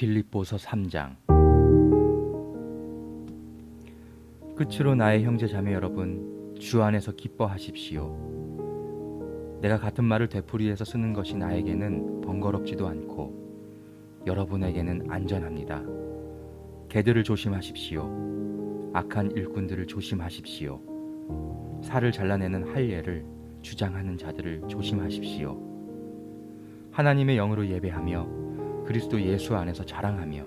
빌립보서 3장 끝으로 나의 형제 자매 여러분 주 안에서 기뻐하십시오. 내가 같은 말을 되풀이해서 쓰는 것이 나에게는 번거롭지도 않고 여러분에게는 안전합니다. 개들을 조심하십시오. 악한 일꾼들을 조심하십시오. 살을 잘라내는 할례를 주장하는 자들을 조심하십시오. 하나님의 영으로 예배하며 그리스도 예수 안에서 자랑하며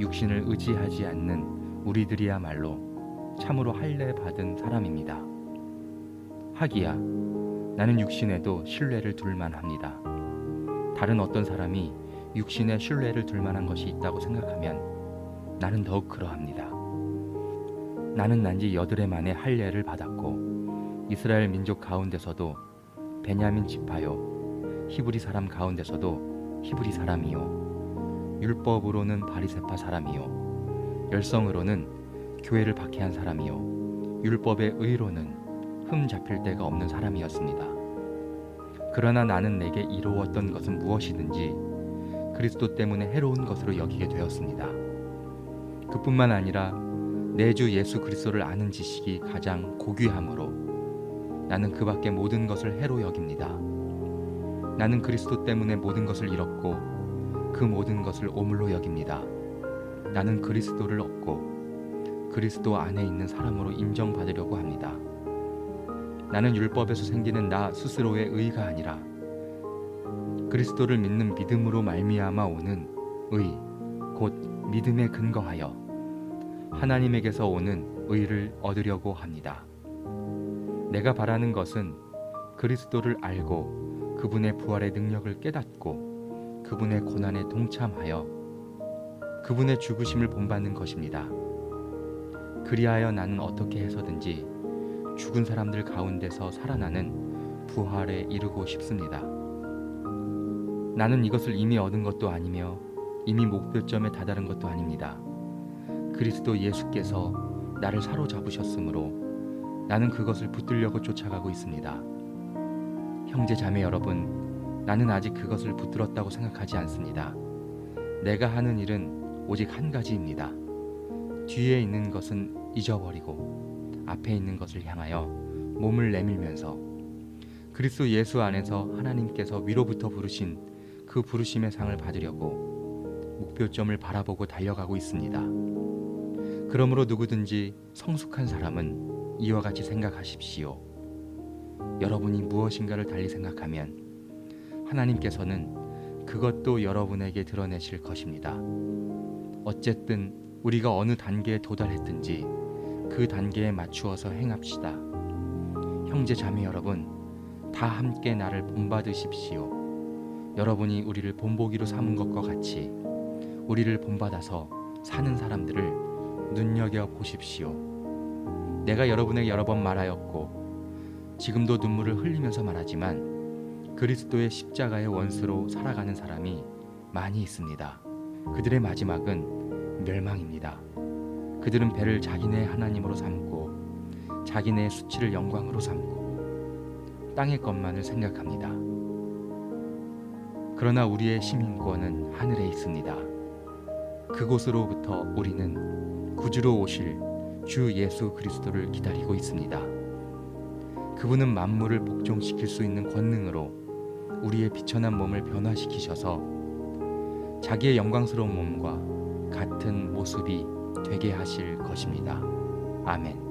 육신을 의지하지 않는 우리들이야말로 참으로 할례 받은 사람입니다. 하기야 나는 육신에도 신뢰를 둘 만 합니다. 다른 어떤 사람이 육신에 신뢰를 둘 만한 것이 있다고 생각하면 나는 더욱 그러합니다. 나는 난지 여드레 만에 할례를 받았고 이스라엘 민족 가운데서도 베냐민 지파요 히브리 사람 가운데서도 히브리 사람이요 율법으로는 바리세파 사람이요 열성으로는 교회를 박해한 사람이요 율법의 의로는 흠 잡힐 데가 없는 사람이었습니다. 그러나 나는 내게 이루었던 것은 무엇이든지 그리스도 때문에 해로운 것으로 여기게 되었습니다. 그뿐만 아니라 내 주 예수 그리스도를 아는 지식이 가장 고귀함으로 나는 그 밖의 모든 것을 해로 여깁니다. 나는 그리스도 때문에 모든 것을 잃었고 그 모든 것을 오물로 여깁니다. 나는 그리스도를 얻고 그리스도 안에 있는 사람으로 인정받으려고 합니다. 나는 율법에서 생기는 나 스스로의 의가 아니라 그리스도를 믿는 믿음으로 말미암아 오는 의, 곧 믿음에 근거하여 하나님에게서 오는 의를 얻으려고 합니다. 내가 바라는 것은 그리스도를 알고 그분의 부활의 능력을 깨닫고 그분의 고난에 동참하여 그분의 죽으심을 본받는 것입니다. 그리하여 나는 어떻게 해서든지 죽은 사람들 가운데서 살아나는 부활에 이르고 싶습니다. 나는 이것을 이미 얻은 것도 아니며 이미 목표점에 다다른 것도 아닙니다. 그리스도 예수께서 나를 사로잡으셨으므로 나는 그것을 붙들려고 쫓아가고 있습니다. 형제 자매 여러분, 나는 아직 그것을 붙들었다고 생각하지 않습니다. 내가 하는 일은 오직 한 가지입니다. 뒤에 있는 것은 잊어버리고 앞에 있는 것을 향하여 몸을 내밀면서 그리스도 예수 안에서 하나님께서 위로부터 부르신 그 부르심의 상을 받으려고 목표점을 바라보고 달려가고 있습니다. 그러므로 누구든지 성숙한 사람은 이와 같이 생각하십시오. 여러분이 무엇인가를 달리 생각하면 하나님께서는 그것도 여러분에게 드러내실 것입니다. 어쨌든 우리가 어느 단계에 도달했든지 그 단계에 맞추어서 행합시다. 형제 자매 여러분, 다 함께 나를 본받으십시오. 여러분이 우리를 본보기로 삼은 것과 같이 우리를 본받아서 사는 사람들을 눈여겨 보십시오. 내가 여러분에게 여러 번 말하였고 지금도 눈물을 흘리면서 말하지만 그리스도의 십자가의 원수로 살아가는 사람이 많이 있습니다. 그들의 마지막은 멸망입니다. 그들은 배를 자기네 하나님으로 삼고 자기네의 수치를 영광으로 삼고 땅의 것만을 생각합니다. 그러나 우리의 시민권은 하늘에 있습니다. 그곳으로부터 우리는 구주로 오실 주 예수 그리스도를 기다리고 있습니다. 그분은 만물을 복종시킬 수 있는 권능으로 우리의 비천한 몸을 변화시키셔서 자기의 영광스러운 몸과 같은 모습이 되게 하실 것입니다. 아멘.